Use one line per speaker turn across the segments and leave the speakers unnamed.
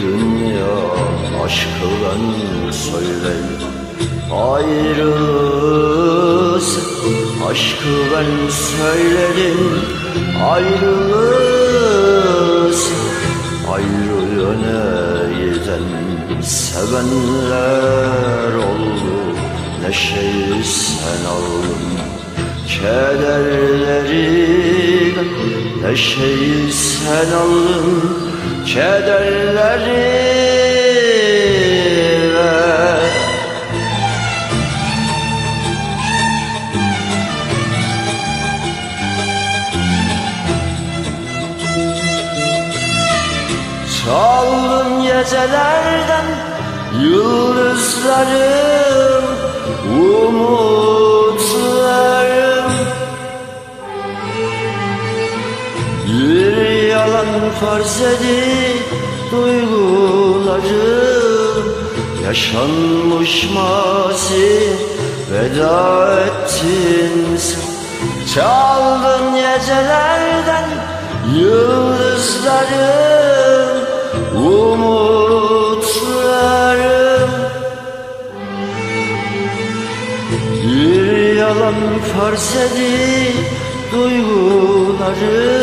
dünya aşkılan söyle. Ayrılız aşkılan söyledim Ayrılız ayrı yöne giden sevenler oldu. Neşeyi sen aldın kederleri Neşeyi sen aldın kederleri ver Çaldın gecelerden yıldızlarım Umutlarım farz edip duygularım Yaşanmış mazi veda ettin Çaldın gecelerden yıldızlarım Umutlarım Bir yalan farz edip duygularım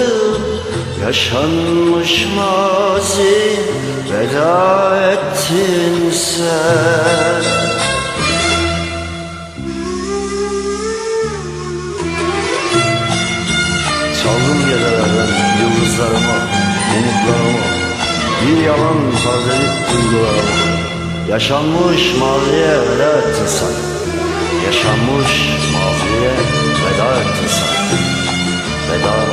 Yaşanmış mazi veda ettin sen. Çaldım gecelerden yıldızlarımı, umutlarımı Bir yalan farz edip duygularımı Yaşanmış maziye veda ettin sen. Yaşanmış maziye veda ettin sen. Veda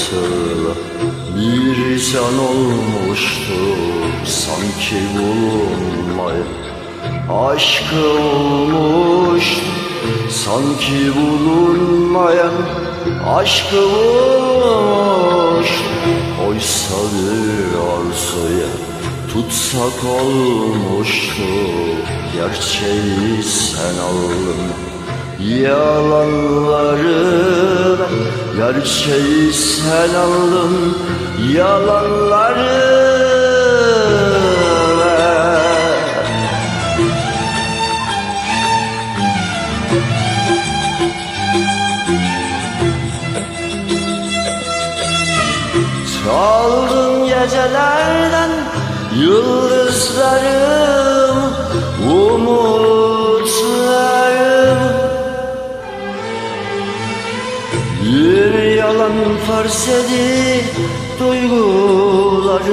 Hatırla Bir can olmuştu sanki bulunmayı Aşkı olmuştu. Sanki bulunmayan Aşkı bulmuştu oysa bir arzuya Tutsak olmuştu. Gerçeği sen aldın Yalanları gerçeği sen aldın Yalanları Çaldın gecelerden yıldızlarım farz edip duygularım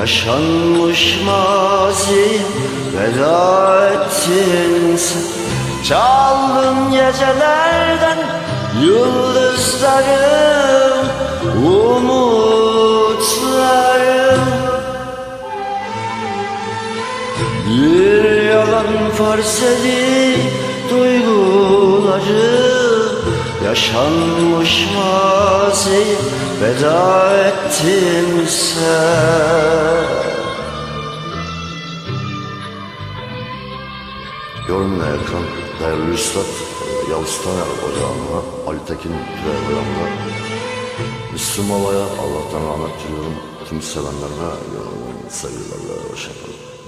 Yaşanmış mazi veda ettin sen Çaldın gecelerden yıldızlarım Umutlarım. Bir yalan farz edip duygularım Yaşanmış mazi veda ettin sen Yorumla Erkan, değerli Üstad Yavuz Taner Ocağı'na, Ali Tekin Programı'na Müslüm Baba'ya Allah'tan rahmet diliyorum. Tüm sevenlerine sevgilerle hoşçakalın.